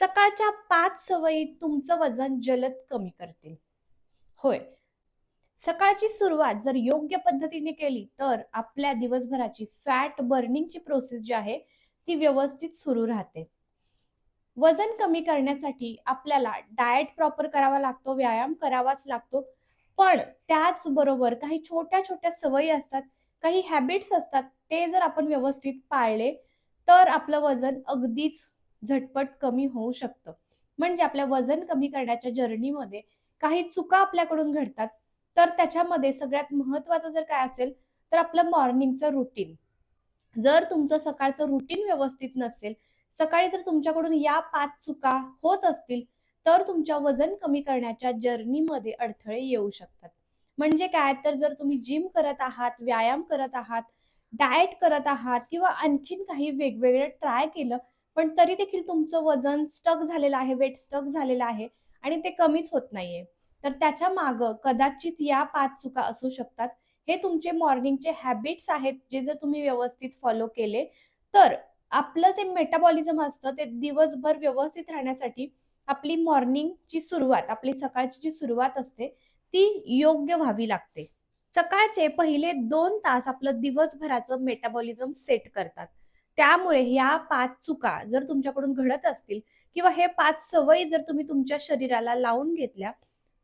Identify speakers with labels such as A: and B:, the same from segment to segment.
A: सकाळच्या पाच सवयी तुमचं वजन जलद कमी करतील. होय. सकाळची सुरुवात जर योग्य पद्धतीने केली तर आपल्या दिवसभराची फॅट बर्निंगची प्रोसेस जी आहे ती व्यवस्थित सुरू राहते. वजन कमी करण्यासाठी आपल्याला डाएट प्रॉपर करावा लागतो व्यायाम करावाच लागतो. पण त्याचबरोबर काही छोट्या छोट्या सवयी असतात काही हॅबिट्स असतात ते जर आपण व्यवस्थित पाळले तर आपलं वजन अगदीच झटपट कमी होऊ शकतं. म्हणजे आपल्या वजन कमी करण्याच्या जर्नीमध्ये काही चुका आपल्याकडून घडतात. तर त्याच्यामध्ये सगळ्यात महत्वाचं जर काय असेल तर आपलं मॉर्निंगचं रुटीन जर तुमचं सकाळचं रुटीन व्यवस्थित नसेल सकाळी जर तुमच्याकडून या पाच चुका होत असतील तर तुमच्या वजन कमी करण्याच्या जर्नीमध्ये अडथळे येऊ शकतात. म्हणजे काय? तर जर तुम्ही जिम करत आहात व्यायाम करत आहात डाएट करत आहात किंवा आणखीन काही वेगवेगळं ट्राय केलं पण तरी देखील तुमचं वजन स्टक झालेलं आहे वेट स्टक झालेलं आहे आणि ते कमीच होत नाहीये. तर त्याच्या मागं कदाचित या पाच चुका असू शकतात. हे तुमचे मॉर्निंगचे हॅबिट्स आहेत जे जर तुम्ही व्यवस्थित फॉलो केले तर आपलं जे मेटाबॉलिझम असतं ते दिवसभर व्यवस्थित राहण्यासाठी आपली मॉर्निंगची सुरुवात आपली सकाळची जी सुरुवात असते ती योग्य व्हावी लागते. सकाळचे पहिले दोन तास आपलं दिवसभराचं मेटाबॉलिझम सेट करतात. त्यामुळे ह्या पाच चुका जर तुमच्याकडून घडत असतील किंवा हे पाच सवयी जर तुम्ही तुमच्या शरीराला लावून घेतल्या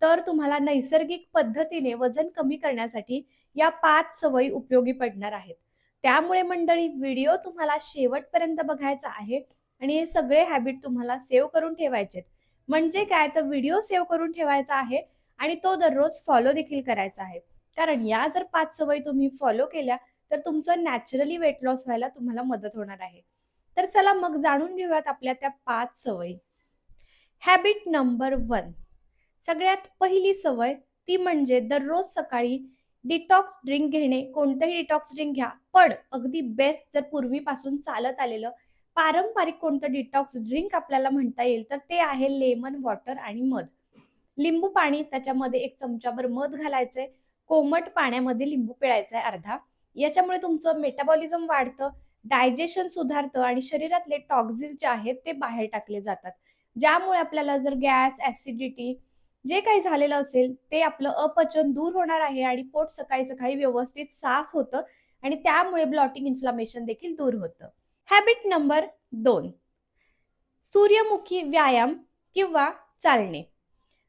A: तर तुम्हाला नैसर्गिक पद्धतीने वजन कमी करण्यासाठी या पाच सवयी उपयोगी पडणार आहेत. त्यामुळे मंडळी व्हिडिओ तुम्हाला शेवटपर्यंत बघायचा आहे आणि हे सगळे हॅबिट तुम्हाला सेव्ह करून ठेवायचे म्हणजे काय? तर व्हिडिओ सेव्ह करून ठेवायचा आहे आणि तो दररोज फॉलो देखील करायचा आहे. कारण या जर पाच सवयी तुम्ही फॉलो केल्या तर तुमचं नॅचरली वेट लॉस व्हायला तुम्हाला मदत होणार आहे. तर चला मग जाणून घेऊयात आपल्या त्या पाच सवयी. हॅबिट नंबर वन सगळ्यात पहिली सवय ती म्हणजे दररोज सकाळी डिटॉक्स ड्रिंक घेणे. कोणतंही डिटॉक्स ड्रिंक घ्या पण अगदी बेस्ट जर पूर्वीपासून चालत आलेलं पारंपरिक कोणतं डिटॉक्स ड्रिंक आपल्याला म्हणता येईल तर ते आहे लेमन वॉटर आणि मध. लिंबू पाणी त्याच्यामध्ये एक चमचाभर मध घालायचंय. कोमट पाण्यामध्ये लिंबू पिळायचा आहे अर्धा. याच्यामुळे तुमचं मेटाबॉलिझम वाढतं डायजेशन सुधारतं आणि शरीरातले टॉक्झिन जे आहेत ते बाहेर टाकले जातात. ज्यामुळे आपल्याला जर गॅस ऍसिडिटी जे काही झालेलं असेल ते आपलं अपचन दूर होणार आहे आणि पोट सकाळी सकाळी व्यवस्थित साफ होतं आणि त्यामुळे ब्लॉटिंग इन्फ्लामेशन देखील दूर होतं. हॅबिट नंबर दोन. सूर्यमुखी व्यायाम किंवा चालणे.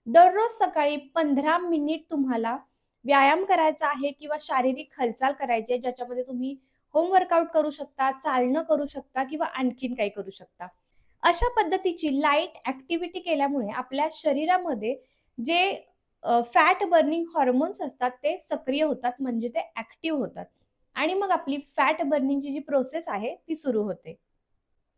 A: दररोज सकाळी पंधरा मिनिट तुम्हाला व्यायाम करायचा आहे किंवा शारीरिक हालचाल करायची आहे ज्याच्यामध्ये तुम्ही होम वर्कआउट करू शकता चालणं करू शकता किंवा आणखीन काही करू शकता. अशा पद्धतीची लाइट ऍक्टिव्हिटी केल्यामुळे आपल्या शरीरामध्ये जे फॅट बर्निंग हॉर्मोन्स असतात ते सक्रिय होतात म्हणजे ते ऍक्टिव्ह होतात. आणि मग आपली फॅट बर्निंगची जी प्रोसेस आहे ती सुरू होते.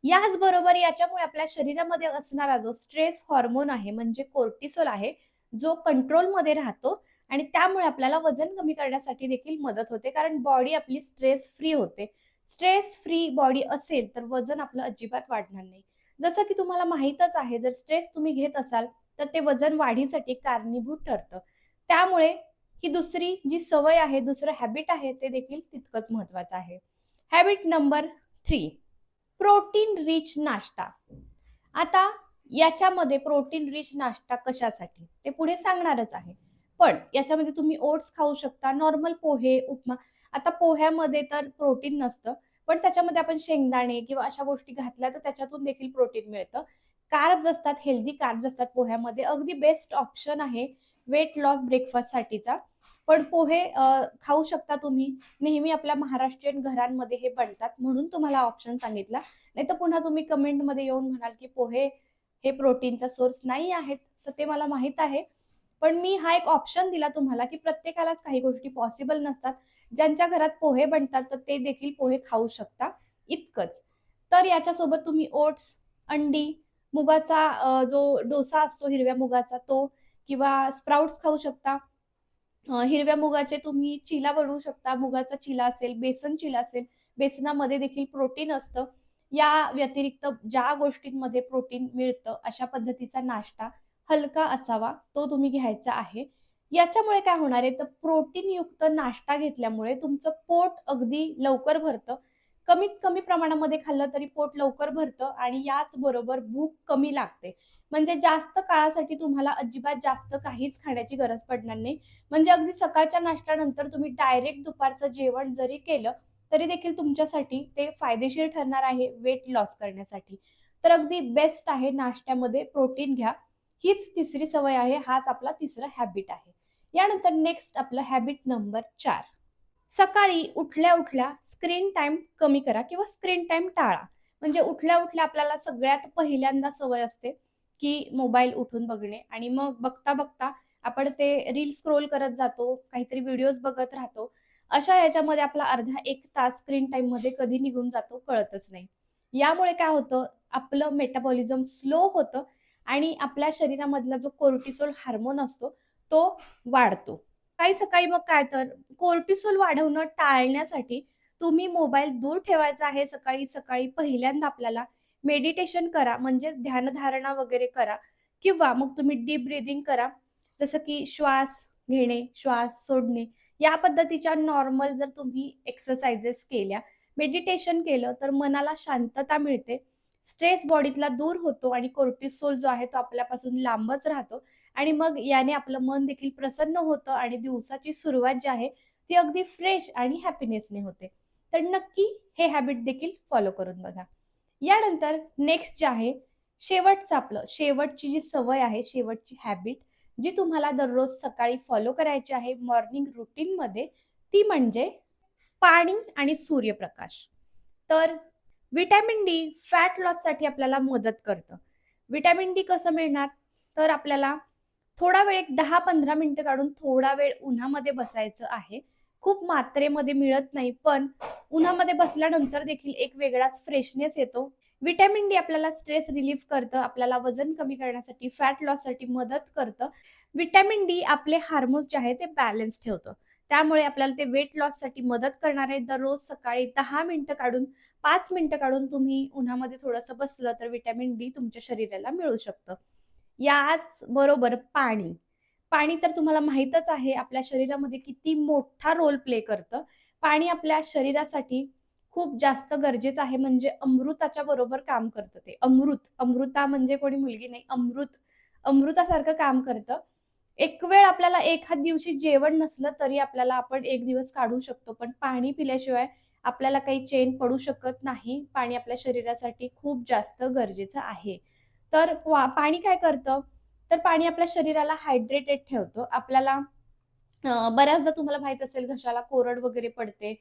A: याचबरोबर याच्यामुळे आपल्या शरीरामध्ये असणारा जो स्ट्रेस हॉर्मोन आहे म्हणजे कोर्टिसोल आहे जो कंट्रोलमध्ये राहतो आणि त्यामुळे आपल्याला वजन कमी करण्यासाठी देखील मदत होते कारण बॉडी आपली स्ट्रेस फ्री होते. स्ट्रेस फ्री बॉडी असेल तर वजन आपलं अजिबात वाढणार नाही. जसं की तुम्हाला माहीतच आहे जर स्ट्रेस तुम्ही घेत असाल तर ते वजन वाढीसाठी कारणीभूत ठरतं. त्यामुळे ही दुसरी जी सवय आहे दुसरं हॅबिट आहे ते देखील तितकंच महत्वाचं आहे. Habit number three protein rich नाश्ता. आता याच्यामध्ये प्रोटीन रिच नाश्ता कशासाठी? ते पुढे सांगणारच आहे. पण याच्यामध्ये तुम्ही ओट्स खाऊ शकता नॉर्मल पोहे उपमा. आता पोह्यामध्ये तर प्रोटीन नसतं पण त्याच्यामध्ये आपण शेंगदाणे किंवा अशा गोष्टी घातल्या तर त्याच्यातून देखील प्रोटीन मिळतं. कार्ब्स असतात हेल्दी कार्ब्स असतात पोह्यामध्ये. अगदी बेस्ट ऑप्शन आहे वेट लॉस ब्रेकफास्टसाठीचा पण पोहे खाऊ शकता तुम्ही. नेहमी आपल्या महाराष्ट्रीयन घरांमध्ये हे बनतात म्हणून तुम्हाला ऑप्शन सांगितला. नाही तर पुन्हा तुम्ही कमेंटमध्ये येऊन म्हणाल की पोहे हे प्रोटीनचा सोर्स नाही आहेत तर ते मला माहीत आहे. पण मी हा एक ऑप्शन दिला तुम्हाला की प्रत्येकालाच काही गोष्टी पॉसिबल नसतात. ज्यांच्या घरात पोहे बनतात तर ते देखील पोहे खाऊ शकता. इतकंच. तर याच्यासोबत तुम्ही ओट्स अंडी मुगाचा जो डोसा असतो हिरव्या मुगाचा तो किंवा स्प्राउट्स खाऊ शकता. हिरव्या मुगाचे तुम्ही चिला बनवू शकता. मुगाचा चिला असेल बेसन चिला असेल बेसनामध्ये देखील प्रोटीन असतं. या व्यतिरिक्त ज्या गोष्टींमध्ये प्रोटीन मिळतं अशा पद्धतीचा नाश्ता हलका असावा तो तुम्ही घ्यायचा आहे. याच्यामुळे काय होणार आहे तर प्रोटीन युक्त नाश्ता घेतल्यामुळे तुमचं पोट अगदी लवकर भरतं. कमीत कमी प्रमाणामध्ये खाल्लं तरी पोट लवकर भरतं आणि याच बरोबर भूक कमी लागते. म्हणजे जास्त काळासाठी तुम्हाला अजिबात जास्त काहीच खाण्याची गरज पडणार नाही. म्हणजे अगदी सकाळच्या नाश्त्यानंतर तुम्ही डायरेक्ट दुपारचं जेवण जरी केलं तरी देखील तुमच्यासाठी ते फायदेशीर ठरणार आहे वेट लॉस करण्यासाठी. तर अगदी बेस्ट आहे नाश्त्यामध्ये प्रोटीन घ्या. हीच तिसरी सवय आहे हाच आपला तिसरा हॅबिट आहे. यानंतर नेक्स्ट आपलं हॅबिट नंबर चार. सकाळी उठल्या उठल्या स्क्रीन टाइम कमी करा किंवा स्क्रीन टाइम टाळा. म्हणजे उठल्या उठल्या आपल्याला सगळ्यात पहिल्यांदा सवय असते की मोबाईल उठून बघणे आणि मग बघता बघता आपण ते रील स्क्रोल करत जातो काहीतरी व्हिडिओज बघत राहतो. अशा याच्यामध्ये आपला अर्धा एक तास स्क्रीन टाइममध्ये कधी निघून जातो कळतच नाही. यामुळे काय होतं आपलं मेटाबॉलिझम स्लो होतं आणि आपल्या शरीरामधला जो कोर्टिसोल हार्मोन असतो तो वाढतो. काही सकाळी मग काय तर कोर्टिसोल वाढवणं टाळण्यासाठी तुम्ही मोबाईल दूर ठेवायचा आहे सकाळी सकाळी पहिल्यांदा आपल्याला मेडिटेशन करा म्हणजेच ध्यानधारणा वगैरे करा किंवा मग तुम्ही डीप ब्रिदिंग करा. जसं की श्वास घेणे श्वास सोडणे या पद्धतीच्या नॉर्मल जर तुम्ही एक्सरसाइजेस केल्या मेडिटेशन केलं तर मनाला शांतता मिळते. स्ट्रेस बॉडीतला दूर होतो आणि कोर्टिसोल जो आहे तो आपल्यापासून लांबच राहतो. आणि मग याने आपलं मन देखील प्रसन्न होतं आणि दिवसाची सुरुवात जी आहे ती अगदी फ्रेश आणि हॅपीनेसने होते. तर नक्की हे हॅबिट देखील फॉलो करून बघा. यानंतर नेक्स्ट जे आहे शेवटचं आपलं शेवटची जी सवय आहे शेवटची हॅबिट जी तुम्हाला दररोज सकाळी फॉलो करायची आहे मॉर्निंग रुटीन मध्ये ती म्हणजे पाणी आणि सूर्यप्रकाश. तर विटॅमिन डी फॅट लॉससाठी आपल्याला मदत करतं. विटॅमिन डी कसं मिळणार? तर आपल्याला थोडा वेळ एक दहा पंधरा मिनिटं काढून थोडा वेळ उन्हामध्ये बसायचं आहे. खूप मात्रेमध्ये मिळत नाही पण उन्हामध्ये बसल्यानंतर देखील एक वेगळाच फ्रेशनेस येतो. विटॅमिन डी आपल्याला स्ट्रेस रिलीफ करतं आपल्याला वजन कमी करण्यासाठी फॅट लॉससाठी मदत करतं. विटॅमिन डी आपले हार्मोन्स जे आहे ते बॅलन्स ठेवतं. त्यामुळे आपल्याला ते वेट लॉससाठी मदत करणार आहे. दररोज सकाळी दहा मिनिटं काढून पाच मिनिटं काढून तुम्ही उन्हामध्ये थोडंसं बसलं तर विटॅमिन डी तुमच्या शरीराला मिळू शकतं. याच बरोबर पाणी. पाणी तर तुम्हाला माहीतच आहे आपल्या शरीरामध्ये किती मोठा रोल प्ले करतं. पाणी आपल्या शरीरासाठी खूप जास्त गरजेचं आहे म्हणजे अमृताच्या बरोबर काम करतं ते. अमृत. अमृता म्हणजे कोणी मुलगी नाही अमृत. अमृतासारखं काम करतं. एक वेळ आपल्याला एखाद दिवशी जेवण नसलं तरी आपल्याला आपण एक दिवस काढू शकतो. पण पाणी पिल्याशिवाय आपल्याला काही चेन पडू शकत नाही. पाणी आपल्या शरीरासाठी खूप जास्त गरजेचं आहे. तर पाणी काय करतं? तर पाणी आपल्या शरीराला हायड्रेटेड ठेवतं. आपल्याला बऱ्याचदा तुम्हाला माहीत असेल घशाला कोरड वगैरे पडते.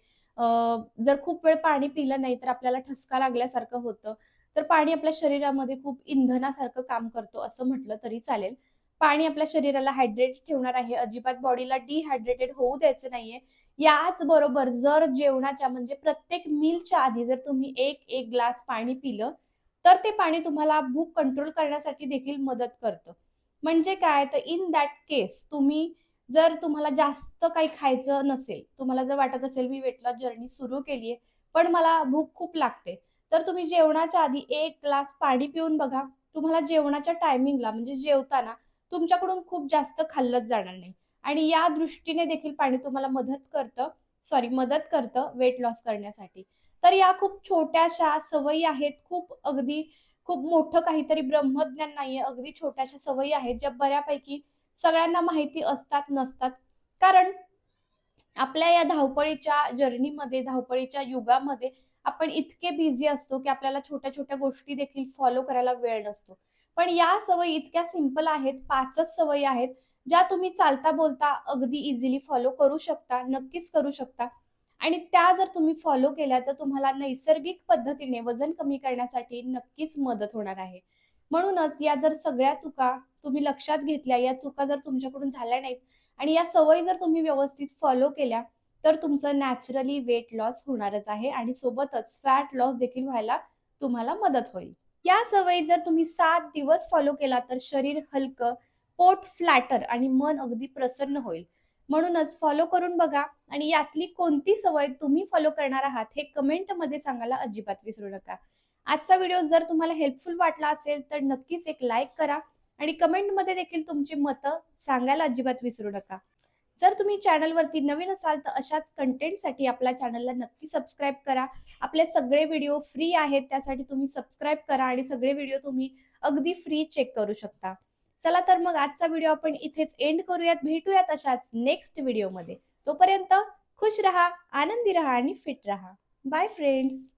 A: जर खूप वेळ पाणी पिलं नाही तर आपल्याला ठसका लागल्यासारखं होतं. तर पाणी आपल्या शरीरामध्ये खूप इंधनासारखं काम करतो असं म्हटलं तरी चालेल. पाणी आपल्या शरीराला हायड्रेट ठेवणार आहे. अजिबात बॉडीला डिहायड्रेटेड होऊ द्यायचं नाहीये. याच बरोबर जर जेवणाच्या म्हणजे प्रत्येक मीलच्या आधी जर तुम्ही एक एक ग्लास पाणी पिलं तर ते पाणी तुम्हाला भूक कंट्रोल करण्यासाठी देखील मदत करतं. म्हणजे काय? तर इन दॅट केस तुम्ही जर तुम्हाला जास्त काही खायचं नसेल तुम्हाला जर वाटत असेल मी वेट लॉस जर्नी सुरू केली आहे पण मला भूक खूप लागते तर तुम्ही जेवणाच्या आधी एक ग्लास पाणी पिऊन बघा. तुम्हाला जेवणाच्या टायमिंगला म्हणजे जेवताना तुमच्याकडून खूप जास्त खाल्लंच जाणार नाही. आणि या दृष्टीने देखील पाणी तुम्हाला मदत करतं सॉरी मदत करतं वेट लॉस करण्यासाठी. तर या खूप छोट्याशा सवयी आहेत खूप अगदी खूप मोठं काहीतरी ब्रह्मज्ञान नाहीये अगदी छोट्याशा सवयी आहेत ज्या बऱ्यापैकी सगळ्यांना माहिती असतात नसतात. कारण आपल्या या धावपळीच्या जर्नीमध्ये धावपळीच्या युगामध्ये आपण इतके बिझी असतो की आपल्याला छोट्या छोट्या गोष्टी देखील फॉलो करायला वेळ नसतो. पण या सवयी इतक्या सिंपल आहेत पाचच सवयी आहेत ज्या तुम्ही चालता बोलता अगदी इझिली फॉलो करू शकता नक्कीच करू शकता. आणि त्या जर तुम्ही फॉलो केल्या तर तुम्हाला नैसर्गिक पद्धतीने वजन कमी करण्यासाठी नक्कीच मदत होणार आहे. म्हणूनच या जर सगळ्या चुका तुम्ही लक्षात घेतल्या या चुका जर तुमच्याकडून झाल्या नाहीत आणि या सवयी जर तुम्ही व्यवस्थित फॉलो केल्या तर तुमचं नॅचरली वेट लॉस होणारच आहे आणि सोबतच फॅट लॉस देखील व्हायला तुम्हाला मदत होईल. या सवयी जर तुम्ही सात दिवस फॉलो केला तर शरीर हलकं पोट फ्लॅटर आणि मन अगदी प्रसन्न होईल. म्हणूनच फॉलो करून बघा आणि यातली कोणती सवय तुम्ही फॉलो करणार आहात हे कमेंटमध्ये सांगायला अजिबात विसरू नका. आजचा व्हिडिओ जर तुम्हाला हेल्पफुल वाटला असेल तर नक्कीच एक लाईक करा आणि कमेंटमध्ये देखील तुमची मतं सांगायला अजिबात विसरू नका. जर तुम्ही चॅनलवरती नवीन असाल तर अशाच कंटेंटसाठी आपल्या चॅनलला नक्की सबस्क्राईब करा. आपले सगळे व्हिडिओ फ्री आहेत त्यासाठी तुम्ही सबस्क्राईब करा आणि सगळे व्हिडिओ तुम्ही अगदी फ्री चेक करू शकता. चला तर मग आजचा व्हिडिओ आपण इथेच एंड करूयात. भेटूयात अशाच नेक्स्ट व्हिडिओमध्ये. तोपर्यंत खुश रहा आनंदी रहा आणि फिट रहा. Bye friends